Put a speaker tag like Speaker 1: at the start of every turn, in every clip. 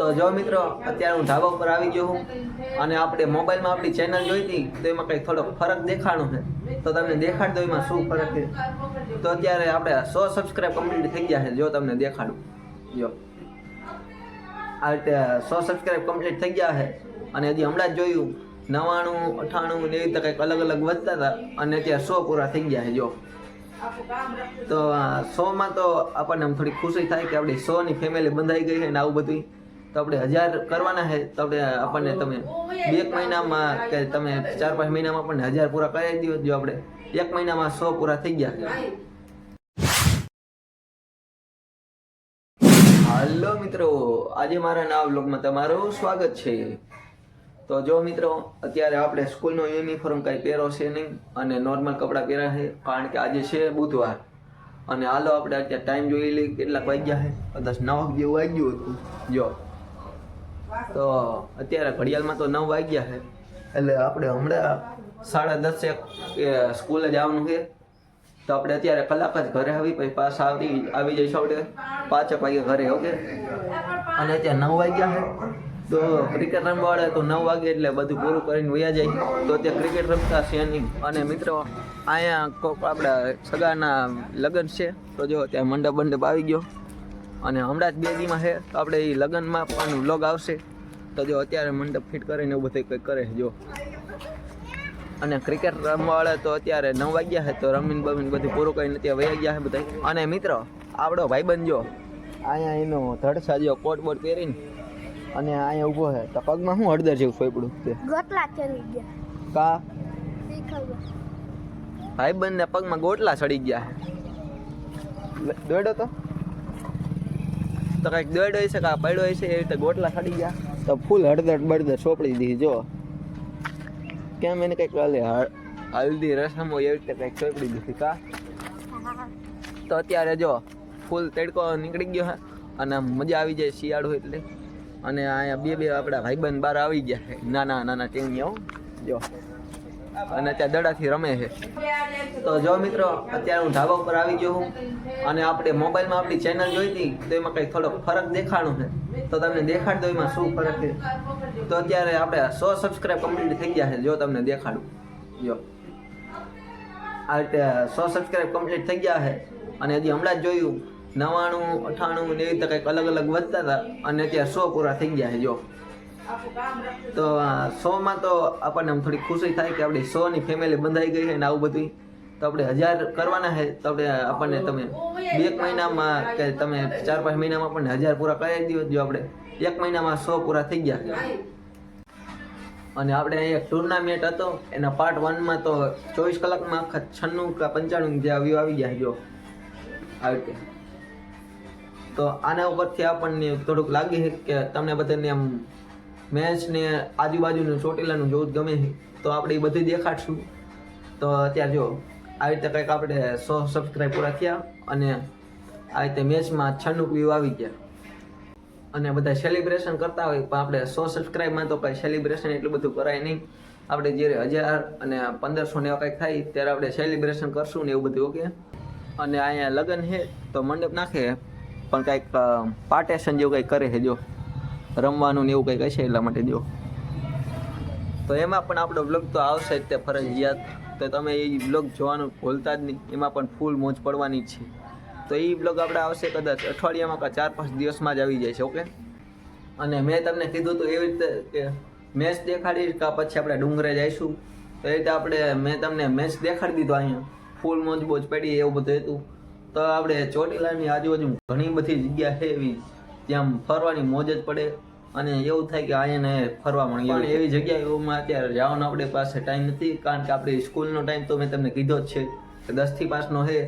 Speaker 1: તો જો મિત્રો, અત્યારે હું ધાબા ઉપર આવી ગયો હું અને આપણે મોબાઈલમાં આપણી ચેનલ જોઈ હતી, તો એમાં કંઈક થોડોક ફરક દેખાણો છે. તો તમને દેખાડ દો એમાં શું ફરક છે. તો અત્યારે આપણે સો સબસ્ક્રાઈબ કમ્પ્લીટ થઈ ગયા છે, જો તમને દેખાડું. જો. આ રીતે સો સબસ્ક્રાઈબ કમ્પ્લીટ થઈ ગયા છે. અને હજી હમણાં જ જોયું, નવાણું, અઠાણું ને એવી રીતે કંઈક અલગ અલગ વધતા હતા અને અત્યારે સો પૂરા થઈ ગયા છે, જો. તો સોમાં તો આપણને આમ થોડી ખુશી થાય કે આપણી સોની ફેમિલી બંધાઈ ગઈ છે ને આવું બધું તો આપણે હજાર કરવાના છે, તો આપણે આપણને તમે બે એક મહિનામાં કે તમે ચાર પાંચ મહિનામાં આપણને હજાર પૂરા કરાવી દો, જો આપણે એક મહિનામાં સો પૂરા થઈ ગયા છે. હાલો મિત્રો, આજે મારા નવા બ્લોગમાં તમારું સ્વાગત છે. તો જો મિત્રો, અત્યારે આપણે સ્કૂલનો યુનિફોર્મ કાંઈ પહેરો છે નહીં અને નોર્મલ કપડાં પહેર્યા છે, કારણ કે આજે છે બુધવાર. અને હાલો આપણે અત્યારે ટાઈમ જોઈ લઈએ કેટલાક વાગ્યા છે, કદાચ નવ જેવું વાગ્યું હતું. જો. તો અત્યારે ઘડિયાળમાં તો નવ વાગ્યા છે. એટલે આપણે હમણાં સાડા દસેક એ, સ્કૂલે જવાનું છે. તો આપણે અત્યારે કલાક જ ઘરે આવી, પછી પાછા આવી આવી જઈશું આપણે પાંચેક વાગે ઘરે, ઓકે? અને અત્યારે નવ વાગ્યા છે. તો ક્રિકેટ રમવા તો નવ વાગે એટલે બધું પૂરું કરીને વયા જાય. તો ત્યાં ક્રિકેટ રમતા છે નહીં. અને મિત્રો, અહીંયા કોક આપણા સગાના લગ્ન છે. તો જો, ત્યાં મંડપ મંડપ આવી ગયો. અને હમણાં જ બે દીમાં છે તો આપણે એ લગ્નમાં પણ વ્લોગ આવશે. તો જો અત્યારે મંડપ ફિટ કરીને એવું બધું કંઈક કરે જો. અને ક્રિકેટ રમવાવાળા તો અત્યારે નવ વાગ્યા છે તો રમીન બમીન બધું પૂરું કરીને ત્યાં વયા ગયા છે બધા અને મિત્રો આપણો ભાઈબંધ જો અહીંયા એનો ધડસા જો કોટ બોટ પહેરીને અને અહીંયા ઊભો છે. તો પગમાં શું હળદર જેવું સોયપડું છે?
Speaker 2: ગોટલા ચડી ગયા.
Speaker 1: કા? ભાઈબંધને પગમાં ગોટલા ચડી ગયા દોડો તો? તો કંઈક દોડ્યો હશે કાં પડ્યો હશે એ રીતે ગોટલા ચડી ગયા. તો ફૂલ હળદર બળદર સોપડી દીધી, જો. કેમ એને કંઈક હાલે હલ્દી રસમો એવી રીતે કંઈક સોપડી દીધી કા? તો અત્યારે જો, ફૂલ તડકો નીકળી ગયો છે અને મજા આવી જાય શિયાળો એટલે. અને અહીંયા બે બે આપણા ભાઈબંધ બહાર આવી ગયા છે, નાના નાના ટીણીઓ જો. અને ત્યાં દડાથી રમે છે. તો જો મિત્રો, અત્યારે હું ધાબા ઉપર આવી ગયો હું અને આપણે મોબાઈલમાં આપણી ચેનલ જોઈ હતી, તો એમાં કંઈક થોડોક ફરક દેખાણો છે. તો તમને દેખાડ દો એમાં શું ફરક છે. તો અત્યારે આપણે સો સબસ્ક્રાઈબ કમ્પ્લીટ થઈ ગયા છે. જો તમને દેખાડું. જો. આ રીતે સો સબસ્ક્રાઈબ કમ્પ્લીટ થઈ ગયા છે. અને હજી હમણાં જ જોયું નવાણું અઠાણું ને એવી રીતે કંઈક અલગ અલગ વધતા હતા. અને અત્યારે સો પૂરા થઈ ગયા છે. જો. તો સોમાં તો આપણને આમ થોડી ખુશી થાય કે આપણી સોની ફેમિલી બંધાઈ ગઈ છે ને આવું બધું તો આપણે હજાર કરવાના છે, તો આપણે આપણને તમે બે એક મહિનામાં કે તમે ચાર પાંચ મહિનામાં આપણને હજાર પૂરા કરાવી દો જો આપણે. એક મહિનામાં સો પૂરા થઈ ગયા. અને આપણે અહીંયા ટુર્નામેન્ટ હતો, એના પાર્ટ વનમાં તો ચોવીસ કલાકમાં આખા છન્નું કે પંચાણું જે વ્યૂ આવી ગયા જો. આવી રીતે. તો આના ઉપરથી આપણને થોડુંક લાગે કે તમને બધાને આમ મેચ ને આજુબાજુનું ચોટીલાનું જોવું ગમે તો આપણે એ બધું દેખાડશું. તો અત્યારે જો, આવી રીતે કંઈક આપણે સો સબસ્ક્રાઈબ પૂરા થયા અને આ રીતે મેચમાં છન્નું વ્યૂ આવી ગયા. અને બધા સેલિબ્રેશન કરતા હોય, પણ આપણે સો સબસ્ક્રાઈબમાં તો કંઈ સેલિબ્રેશન એટલું બધું કરાય નહીં. આપણે જ્યારે હજાર અને પંદરસો ને એવા કંઈક થાય, ત્યારે આપણે સેલિબ્રેશન કરશું ને એવું બધું, ઓકે? અને અહીંયા લગ્ન છે, તો મંડપ નાખે, પણ કંઈક પાર્ટેશન જેવું કંઈક કરે છે, જો. રમવાનું ને એવું કંઈક હશે એટલા માટે જો તો એમાં પણ આપણો બ્લોગ તો આવશે જ તે ફરજિયાત. તો તમે એ બ્લોગ જોવાનું ભૂલતા જ નહીં. એમાં પણ ફૂલ મોજ પડવાની છે. તો એ બ્લોગ આપણે આવશે કદાચ અઠવાડિયામાં કાં ચાર પાંચ દિવસમાં જ આવી જાય છે ઓકે? અને મેં તમને કીધું હતું એવી રીતે કે મેચ દેખાડી કાં પછી આપણે ડુંગરે જઈશું. તો એ રીતે આપણે મેં તમને મેચ દેખાડી દીધો અહીંયા. ફૂલ મોજ બોજ પડી એવું બધું હતું. તો આપણે ચોટીલાની આજુબાજુ ઘણી બધી જગ્યા છે એવી. ત્યાં ફરવાની મોજ જ પડે. અને એવું થાય કે અહીંયા ફરવા મળી પણ એવી જગ્યાઓમાં અત્યારે જવાનો આપણે પાસે ટાઈમ નથી. કારણ કે આપણી સ્કૂલનો ટાઈમ તો મેં તમને કીધો જ છે કે દસથી પાંચનો છે.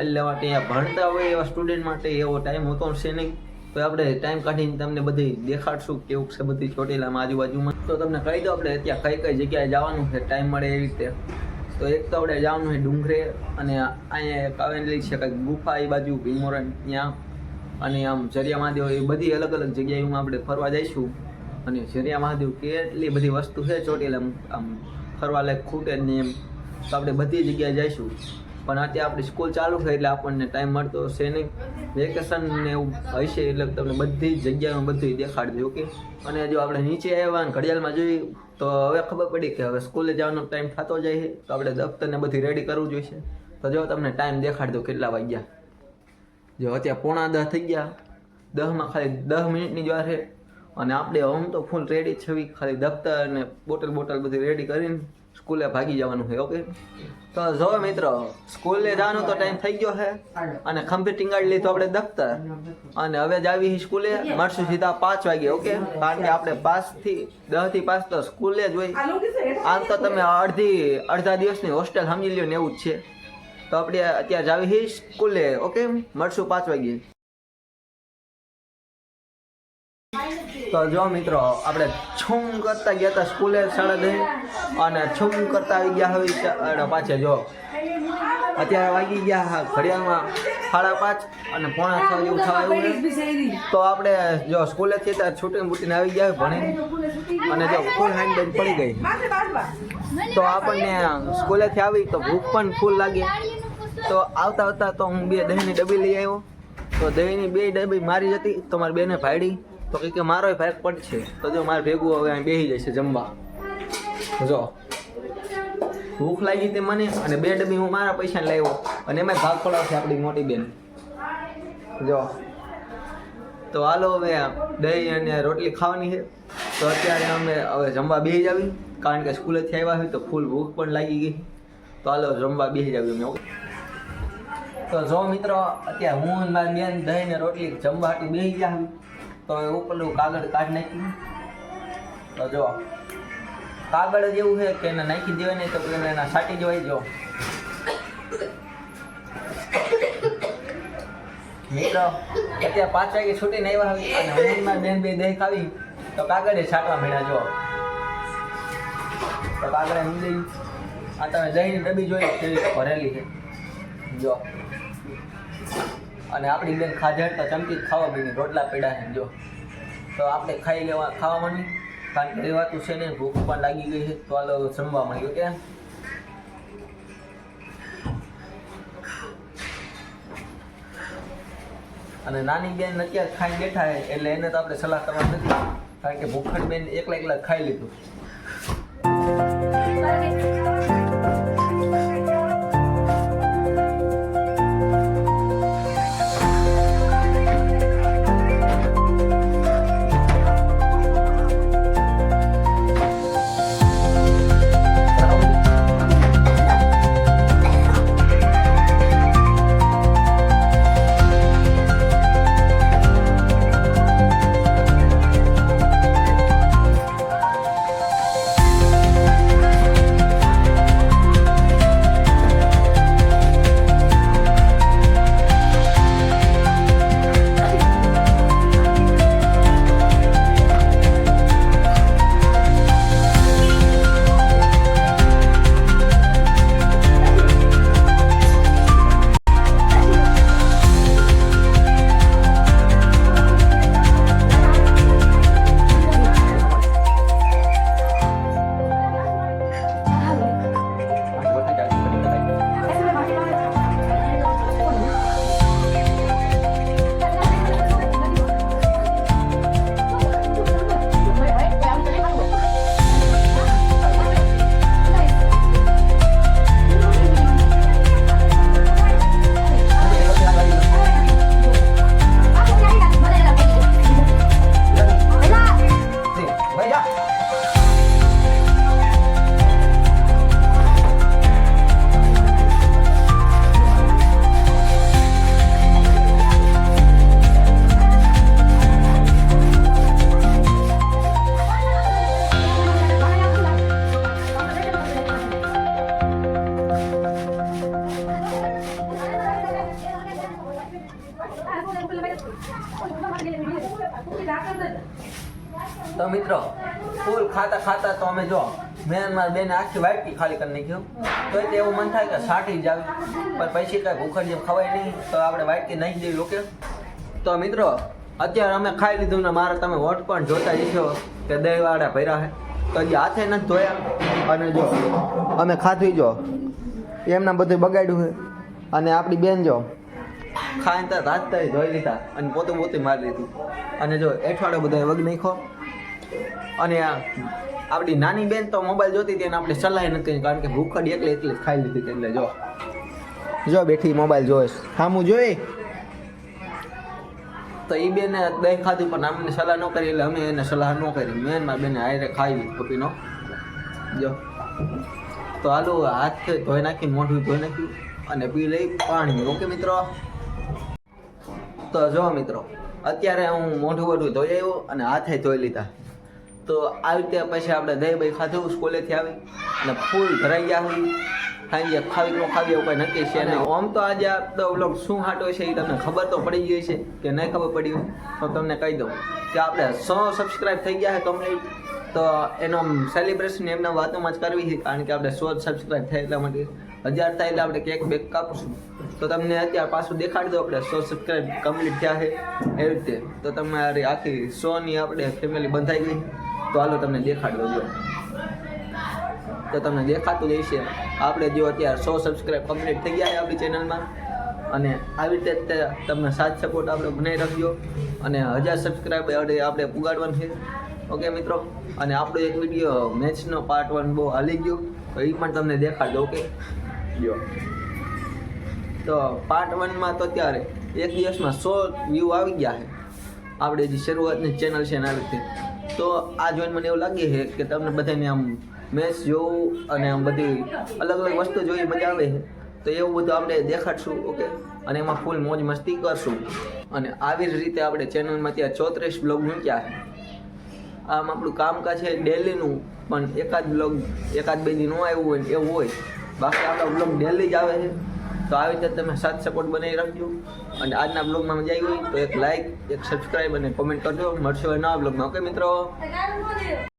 Speaker 1: એટલે માટે અહીંયા ભણતા હોય એવા સ્ટુડન્ટ માટે એવો ટાઈમ હોતો છે નહીં. તો આપણે ટાઈમ કાઢીને તમને બધી દેખાડશું કેવું છે બધી ચોટીલામાં, આજુબાજુમાં. તો તમને કહી દો આપણે ત્યાં કઈ કઈ જગ્યાએ જવાનું છે ટાઈમ મળે એવી રીતે. તો એક તો આપણે જવાનું છે ડુંગરે અને અહીંયા એક આવેલી છે કંઈક ગુફા એ બાજુ ભીમોરણ ત્યાં. અને આમ જરિયા મહાદેવ એ બધી અલગ અલગ જગ્યાએમાં આપણે ફરવા જઈશું. અને જરિયા મહાદેવ કેટલી બધી વસ્તુ છે ચોટીલા આમ ફરવા લાયક ખૂટે નહીં એમ. તો આપણે બધી જગ્યાએ જઈશું. પણ અત્યારે આપણી સ્કૂલ ચાલુ થઈ એટલે આપણને ટાઈમ મળતો હશે નહીં. વેકેશન ને એવું હશે એટલે તમને બધી જ જગ્યામાં બધું દેખાડજો ઓકે અને જો આપણે નીચે આવ્યા અને ઘડિયાળમાં જોઈએ તો હવે ખબર પડી કે હવે સ્કૂલે જવાનો ટાઈમ થતો જાય છે. તો આપણે દફતરને બધી રેડી કરવું જોઈશે. તો જો તમને ટાઈમ દેખાડ દો કેટલા વાગ્યા. જો અત્યારે પોણા દસ થઈ ગયા. દસમાં ખાલી દસ મિનિટની જ વાર છે. અને આપણે આમ તો ફૂલ રેડી છવી ખાલી દફતર અને બોટલ બોટલ બધી રેડી કરીને સ્કૂલે ભાગી જવાનું છે ઓકે તો જો મિત્રો સ્કૂલે જવાનો તો ટાઈમ થઈ ગયો છે. અને ખંભે ટીંગાડી લીધું આપણે દફતર. અને હવે જ આવી સ્કૂલે. મળશું સીધા પાંચ વાગે ઓકે કારણ કે આપણે પાંચથી દસથી પાંચ તો સ્કૂલે જ હોય. આમ તો તમે અડધી અડધા દિવસની હોસ્ટેલ સમજી લ્યો ને એવું જ છે. તો આપણે અત્યારે જાવી હી સ્કૂલે, ઓકે? મળશું પાંચ વાગ્યે તો જો મિત્રો, આપણે છૂમ કરતા ગયા હતા સ્કૂલે સાડા દસ અને છૂમ કરતા આવી ગયા હવે અને પાછે જો, અત્યારે વાગી ગયા હા, ઘડિયાળમાં સાડા પાંચ અને પોણા છ જેવું થવા આવ્યું છે. તો આપણે જો સ્કૂલેથી ત્યાં છૂટીને બૂટીને આવી ગયા ભણીને અને જો ફૂલ હેન્ડ બેન પડી ગઈ. તો આપણને સ્કૂલેથી આવી તો ભૂખ પણ ફૂલ લાગી. તો આવતા આવતા તો હું બે દહીંની ડબ્બી લઈ આવ્યો. તો દહીંની બે ડબ્બી મારી હતી, તો મારી બેને ભાડી તો કે મારો ફરક પડશે તો જો મારે ભેગું હવે અહીં બેસી જશે જમવા. જો. ભૂખ લાગી હતી મને અને બે ડબ્બી હું મારા પૈસા લાવ્યો અને એમાં ભાગ પડાવશે આપણી મોટી બેન. જો. તો હાલો હવે દહીં અને રોટલી ખાવાની છે. તો અત્યારે અમે હવે જમવા બેસી જાવી. કારણ કે સ્કૂલેથી આવ્યા હોય તો ફૂલ ભૂખ પણ લાગી ગઈ. તો હાલો જમવા બેસી જાવી અમે? તો જો મિત્રો, અત્યારે હું મારી બેન દહીં ને રોટલી જમવા હાટી બેસી ગયા તો એ ઉપરનું કાગળ કાઢી નાખ્યું. તો જો, કાગળ જ એવું છે કે એને નાખી દેવાય નહીં તો પેલા એને સાટી જવાય જો. મિત્રો, અત્યારે પાંચ વાગે છૂટીને આવી અને હું મારી બેન બે દહીં ખાવી. તો કાગળે છાંટવા મળ્યા જો. તો કાગળે મૂકી આ તમે દહીંની ડબ્બી જોઈ, કેવી ભરેલી છે. જો. અને આપણી બેન ખાજર તો ચમચી ખાવા બેની રોટલા પીડા છે જો. તો આપણે ખાઈ લેવા ખાવા માંડી કારણ કે રહેવાતું છે ને, ભૂખ પણ લાગી ગઈ છે, તો હાલો જમવા માંડ્યું કે અને નાની બેન અત્યારે ખાઈ બેઠા છે, એટલે એને તો આપણે સલાહ કરવા નથી. કારણ કે ભૂખડ બેન એકલા એકલા ખાઈ લીધું. તો મિત્રો, ફૂલ ખાતા ખાતા તો અમે જો મેં મારા બેન આખી વાટકી ખાલી કરી નાખ્યો તો એટલે એવું મન થાય કે સાટી જ આવી. પણ પછી કાંઈ ભૂખડ જેમ ખવાય નહીં, તો આપણે વાટકી નાખી દેવી, ઓકે? તો મિત્રો, અત્યારે અમે ખાઈ લીધું ને મારે તમે વોટ પણ જોતા જશો કે દહીંવાળા ભર્યા છે તો હજી હાથે નથી ધોયા. અને જો, અમે ખાધું જો. એમના બધું બગાડ્યું છે અને આપણી બેન જો ખાઈને તો રાત ધોઈ લીધા અને પોતે પોતે મારી લીધું અને જો એઠવાડો બધા વગ નાખ્યો. અને આપણી નાની બેન તો મોબાઈલ જોતી હતી અને આપણે સલાહ નથી કારણ કે ભૂખ એકલે એટલે ખાઈ લીધી એટલે જો જો બેઠી મોબાઈલ જોઈશ સામું જોઈ? તો એ બેને દહીં ખાધું, પણ અમને સલાહ ન કરી, એટલે અમે એને સલાહ ન કરી. મેન મારા બેને આયરે ખાઈ પપીનો. જો, તો હાલો, હાથ ધોઈ નાખી, મોઢું ધોઈ નાખ્યું અને પી લઈ પાણી. ઓકે મિત્રો? તો જો મિત્રો, અત્યારે હું મોઢું મોઢું ધોઈ આવ્યો અને હાથે ધોઈ લીધા. તો આવી રીતે પછી આપણે દહીં ભાઈ ખાધું સ્કૂલેથી આવી અને ફૂલ ભરાઈ ગયા હોય ખાઈ ખાવી ન ખાવી એવું કંઈ નક્કી છે અને આમ તો આજે આપણો વ્લોગ શું હાટો છે એ તમને ખબર તો પડી ગઈ છે કે નહીં ખબર પડી હોય, તો તમને કહી દઉં કે આપણે સો સબસ્ક્રાઈબ થઈ ગયા છે કમ્પ્લીટ તો એનો સેલિબ્રેશન એમના વાતોમાં જ કરવી છે, કારણ કે આપણે સો સબસ્ક્રાઈબ થાય એટલા માટે. હજાર થાય એટલે આપણે કેક બેક કાપશું. તો તમને અત્યારે પાછું દેખાડી દો આપણે સો સબસ્ક્રાઈબ કમ્પ્લીટ થયા છે. એવી રીતે. તો તમારી આખી સોની આપણે ફેમિલી બંધાઈ ગઈ. તો હાલો તમને દેખાડી દો જો. તો તમને દેખાતું જ હશે. આપણે જો અત્યારે સો સબસ્ક્રાઈબ કમ્પ્લીટ થઈ ગયા છે આપણી ચેનલમાં અને આવી રીતે તમને સાથ સપોર્ટ આપણે બનાવી રાખજો. અને હજાર સબસ્ક્રાઈબ આપણે પુગાડવાનું છે. ઓકે મિત્રો? અને આપણો એક વીડિયો મેચનો પાર્ટ વન બહુ હાલી ગયો. તો એ પણ તમને દેખાડજો ઓકે જો. તો પાર્ટ વનમાં તો અત્યારે એક દિવસમાં સો વ્યૂ આવી ગયા છે. આપણે જે શરૂઆતની ચેનલ છે એના રીતે. તો આ જોઈને મને એવું લાગે છે કે તમને બધાને આમ મેચ જોવું અને આમ બધી અલગ અલગ વસ્તુ જોઈ મજા આવે છે. તો એવું બધું આપણે દેખાડશું, ઓકે? અને એમાં ફૂલ મોજ મસ્તી કરશું. અને આવી જ રીતે આપણે ચેનલમાં ત્યાં ચોત્રીસ બ્લોગ મૂક્યા છે. આમ આપણું કામકાજ છે ડેલીનું પણ એકાદ બ્લોગ એકાદ બે દી ન આવ્યું હોય એવું હોય. બાકી આપણા બ્લોગ ડેલી જ આવે છે. તો આવી રીતે તમે સાથ સપોર્ટ બનાવી રાખજો. અને આજના બ્લોગમાં મજા આવી હોય તો એક લાઇક એક સબસ્ક્રાઈબ અને કોમેન્ટ કરજો. મળશે નવા બ્લોગમાં. ઓકે મિત્રો?